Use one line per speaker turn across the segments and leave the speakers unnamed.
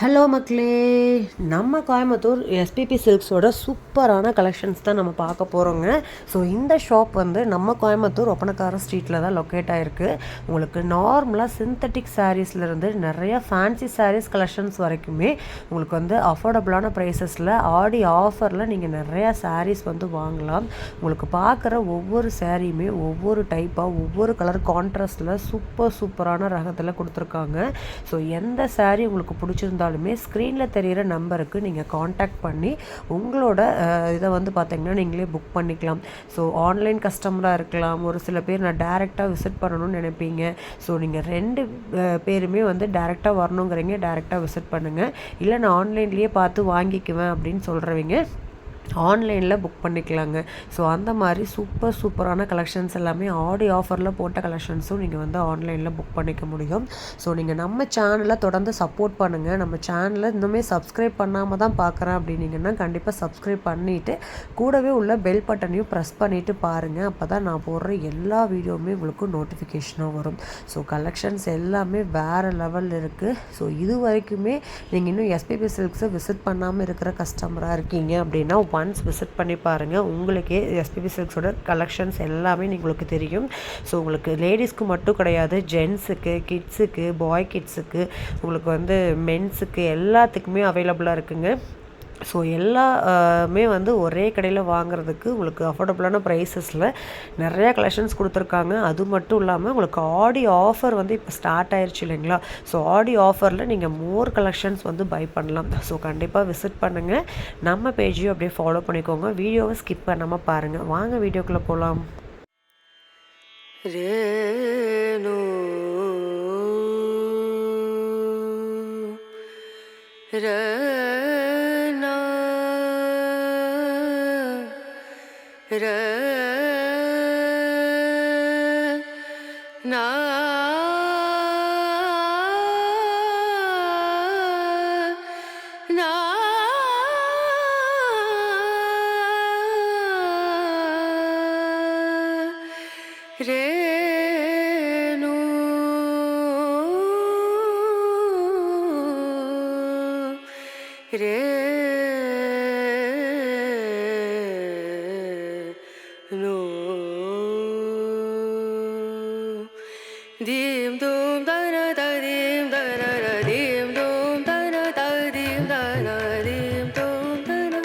Hello மக்களே. நம்ம Coimbatore SPB சில்க்ஸோட சூப்பரான கலெக்ஷன்ஸ் தான் நம்ம பார்க்க போகிறோங்க ஸோ இந்த ஷாப் வந்து நம்ம கோயம்புத்தூர் ஒப்பனக்கார ஸ்ட்ரீட்டில் தான் லொக்கேட் ஆகிருக்கு உங்களுக்கு நார்மலாக சிந்தட்டிக் சாரீஸ்லேருந்து நிறைய ஃபேன்சி சாரீஸ் கலெக்ஷன்ஸ் வரைக்குமே உங்களுக்கு வந்து அஃபோர்டபுளான ப்ரைஸஸில் ஆடி ஆஃபரில் நீங்கள் நிறையா சாரீஸ் வந்து வாங்கலாம். உங்களுக்கு பார்க்குற ஒவ்வொரு சாரியுமே ஒவ்வொரு டைப்பாக ஒவ்வொரு கலர் கான்ட்ராஸ்டில் சூப்பர் சூப்பரான ரகத்தில் கொடுத்துருக்காங்க. ஸோ எந்த சாரீ உங்களுக்கு பிடிச்சிருந்தா இருந்தாலுமே ஸ்க்ரீனில் தெரிகிற நம்பருக்கு நீங்கள் காண்டாக்ட் பண்ணி உங்களோட இதை வந்து பார்த்திங்கன்னா நீங்களே புக் பண்ணிக்கலாம். ஸோ ஆன்லைன் கஸ்டமராக இருக்கலாம். ஒரு சில பேர் நான் டேரெக்டாக விசிட் பண்ணணும்னு நினைப்பீங்க. ஸோ நீங்கள் ரெண்டு பேருமே வந்து டேரெக்டாக வரணுங்கிறீங்க டேரெக்டாக விசிட் பண்ணுங்கள் இல்லை நான் ஆன்லைன்லேயே பார்த்து வாங்கிக்குவேன் அப்படின்னு சொல்கிறவங்க ஆன்லைனில் புக் பண்ணிக்கலாங்க. ஸோ அந்த மாதிரி சூப்பர் சூப்பரான கலெக்ஷன்ஸ் எல்லாமே ஆடி ஆஃபரில் போட்ட கலெக்ஷன்ஸும் நீங்கள் வந்து ஆன்லைனில் புக் பண்ணிக்க முடியும். ஸோ நீங்கள் நம்ம சேனலை தொடர்ந்து சப்போர்ட் பண்ணுங்கள் நம்ம சேனலை இன்னுமே சப்ஸ்கிரைப் பண்ணாமல் தான் பார்க்குறேன் அப்படின்னீங்கன்னா கண்டிப்பாக சப்ஸ்கிரைப் பண்ணிவிட்டு கூடவே உள்ள பெல் பட்டனையும் ப்ரெஸ் பண்ணிவிட்டு பாருங்கள் அப்போ தான் நான் போடுற எல்லா வீடியோவுமே உங்களுக்கு நோட்டிஃபிகேஷனாக வரும். ஸோ கலெக்ஷன்ஸ் எல்லாமே வேறு லெவலில் இருக்குது ஸோ இது வரைக்குமே நீங்கள் இன்னும் எஸ்பிபி சில்க்ஸை விசிட் பண்ணாமல் இருக்கிற கஸ்டமராக இருக்கீங்க அப்படின்னா ஒன்ஸ் விசிட் பண்ணி பாருங்கள் உங்களுக்கே எஸ்பிபி சில்க்ஸோட கலெக்ஷன்ஸ் எல்லாமே உங்களுக்கு தெரியும். ஸோ உங்களுக்கு லேடிஸ்க்கு மட்டும் கிடையாது ஜென்ஸுக்கு கிட்ஸுக்கு பாய் கிட்ஸுக்கு உங்களுக்கு வந்து மென்ஸுக்கு எல்லாத்துக்குமே அவைலபிளாக இருக்குங்க. ஸோ எல்லாமே வந்து ஒரே கடையில் வாங்குறதுக்கு உங்களுக்கு அஃபோர்டபுளான ப்ரைஸஸில் நிறையா கலெக்ஷன்ஸ் கொடுத்துருக்காங்க. அது மட்டும் இல்லாமல் உங்களுக்கு ஆடி ஆஃபர் வந்து இப்போ ஸ்டார்ட் ஆயிடுச்சு இல்லைங்களா? ஸோ ஆடி ஆஃபரில் நீங்கள் மோர் கலெக்ஷன்ஸ் வந்து பை பண்ணலாம். ஸோ கண்டிப்பாக விசிட் பண்ணுங்கள் நம்ம பேஜையும் அப்படியே ஃபாலோ பண்ணிக்கோங்க. வீடியோவை ஸ்கிப் பண்ணாமல் பாருங்கள் வாங்க வீடியோக்குள்ளே போகலாம் ரேனோ ரேனா ना। It is. Dim dum da da da dim da da da dim dum da da da dim da da dim dum da da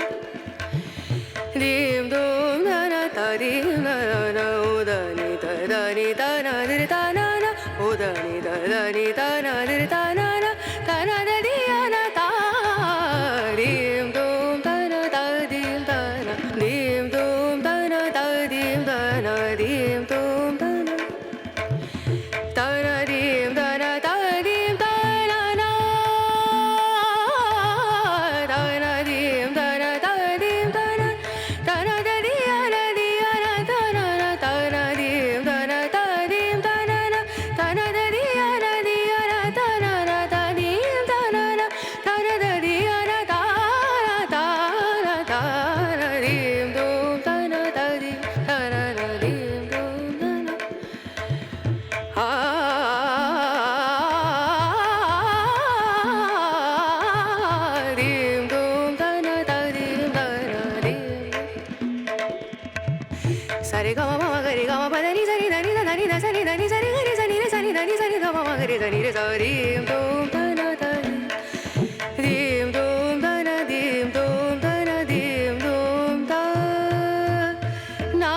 dim dum da da da dim da da da o oh da ni da da ni da na da da na na o da ni da da ni da na da da na సరి గమ మమ గరి గమ పదని సరి దని దని న సరి దని సరి గరి సని ని సని దని సరి గమ మమ గరి దని రి సరి దూమ్ తన తని దీమ్ దూమ్ తన దీమ్ దూమ్ తన దీమ్ దూమ్ త నా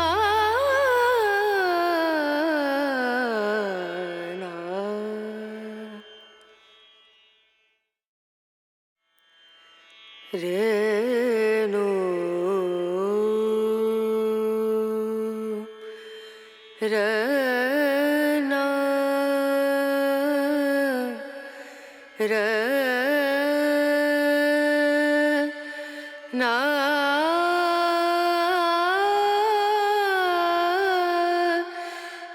నా రే Rana Rana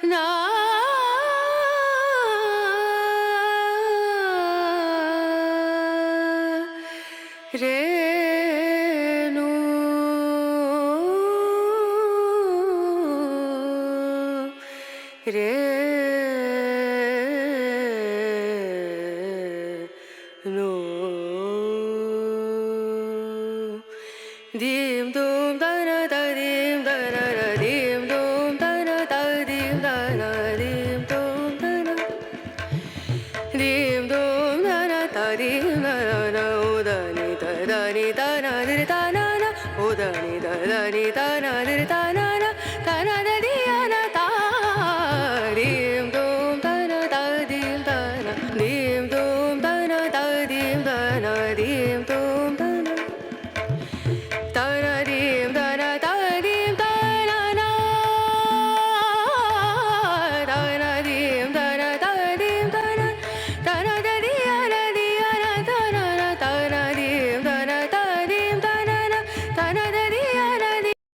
Rana Rana re no dim dum da ra da dim da ra ra dim dum da ra da dim da ra dim dum da ra dim dum da ra da dim da ra na uda oh ni da da ni da na dir da na na oh uda ni da da ni da na dir da na na da na tới đêm tới nơi đêm tôi.